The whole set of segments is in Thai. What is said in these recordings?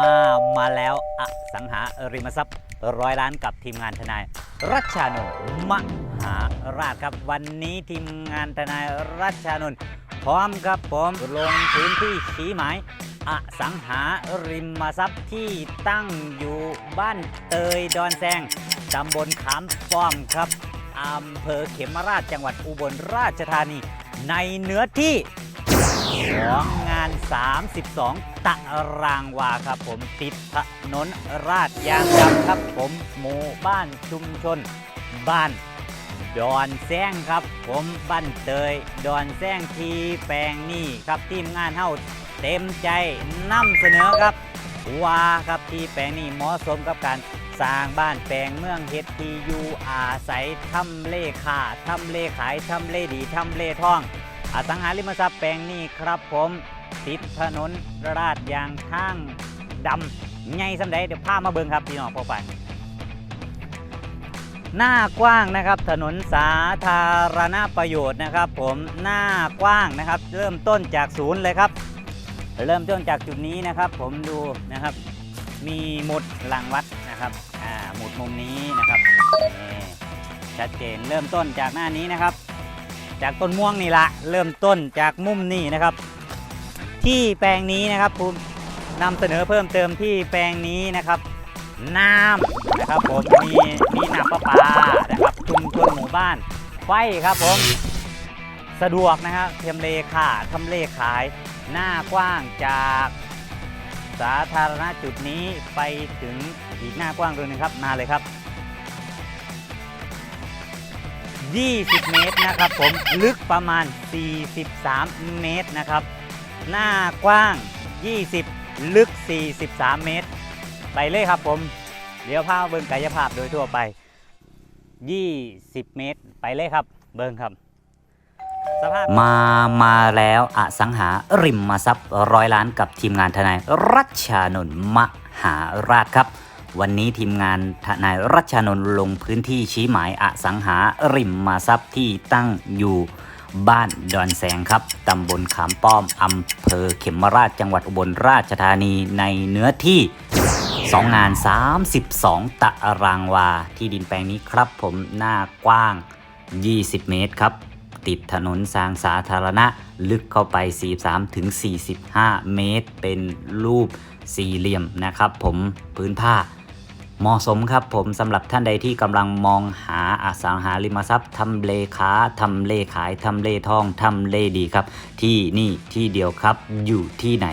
มามาแล้วอสังหาริมทรัพย์ร้อยล้านกับทีมงานทนาย รัชานนท์มหาราชครับ วันนี้ทีมงานทนายรัชานนท์พร้อมครับผมลงพื้นที่ชี้หมายอสังหาริมทรัพย์ที่ตั้งอยู่บ้านเตยดอนแซงตำบลขามป้อมครับอำเภอเขมราชจังหวัดอุบลราชธานี ในเนื้อที่ของ 32 ตารางวาครับผมติดถนนราชยางดำครับผมหมู่บ้านชุมชน บ้านดอนแซงครับ ผมบ้านเตยดอนแซงทีแปลงนี่ครับทีมงานเฮาเต็มใจนำเสนอครับว่าครับที่แปลงนี้เหมาะสมกับการสร้างบ้านแปลงเมืองเฮ็ดที่อยู่อาศัยทำเลขาทำเลขายทำเลดีทำเลท่อง อสังหาริมทรัพย์แปลงนี้ครับผม ติดถนนราดยางทางดำไงสำใดเดี๋ยวพามาเบิ่งครับพี่น้องพ่อไปหน้ากว้างนะครับถนนสาธารณประโยชน์นะครับ ผมหน้ากว้างนะครับ เริ่มต้นจากศูนย์เลยครับ เริ่มต้นจากจุดนี้นะครับ ผมดูนะครับ มีหมุดหลังวัดนะครับอ่าหมุดมุมนี้นะครับชัดเจนเริ่มต้นจากหน้านี้นะครับ จากต้นม่วงนี่ละเริ่มต้นจากมุมนี่นะครับ ที่แปลงนี้นะครับผมนำเสนอเพิ่มเติมที่แปลงนี้นะครับน้ำนะครับผมมีมีน้ำประปานะครับชุมชนหมู่บ้านไฟครับผมสะดวกนะครับทำเลขาทำเลขาย หน้ากว้างจากสาธารณจุดนี้ไปถึงอีกหน้ากว้างตัวหนึงครับมาเลยครับ 20 เมตรนะครับผมลึกประมาณ 43 เมตรนะครับ หน้ากว้าง 20 ลึก 43 เมตร ไปเลยครับผม เดี๋ยวพาเบิ่งกายภาพโดยทั่วไป 20 เมตร ไปเลยครับ เบิ่งครับสภาพมามาแล้วอสังหาริมทรัพย์ร้อยล้านกับทีมงานทนายรัชานนท์มหาราชครับ วันนี้ทีมงานทนายรัชชานนท์ลงพื้นที่ชี้หมายอสังหาริมทรัพย์ที่ตั้งอยู่ บ้านดอนแสงครับตำบลขามป้อมอำเภอเขมราชจังหวัดอุบลราชธานีในเนื้อที่ 2 งาน 32 ตารางวา ที่ดินแปลงนี้ครับผมหน้ากว้าง 20 เมตรครับ ติดถนนสร้างสาธารณะ ลึกเข้าไป 43ถึง45 เมตร เป็นรูปสี่เหลี่ยมนะครับผมพื้นผ้า เหมาะสมครับผมสำหรับท่านใดที่กำลังมองหาอสังหาริมทรัพย์ทำเลค้าทำเลขายทำเลทองทำเลดีครับ ที่นี่ที่เดียวครับ อยู่ที่ไหน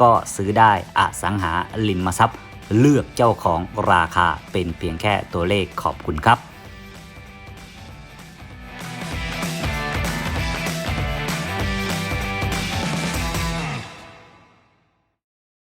ก็ซื้อได้อสังหาริมทรัพย์ เลือกเจ้าของราคาเป็นเพียงแค่ตัวเลขขอบคุณครับ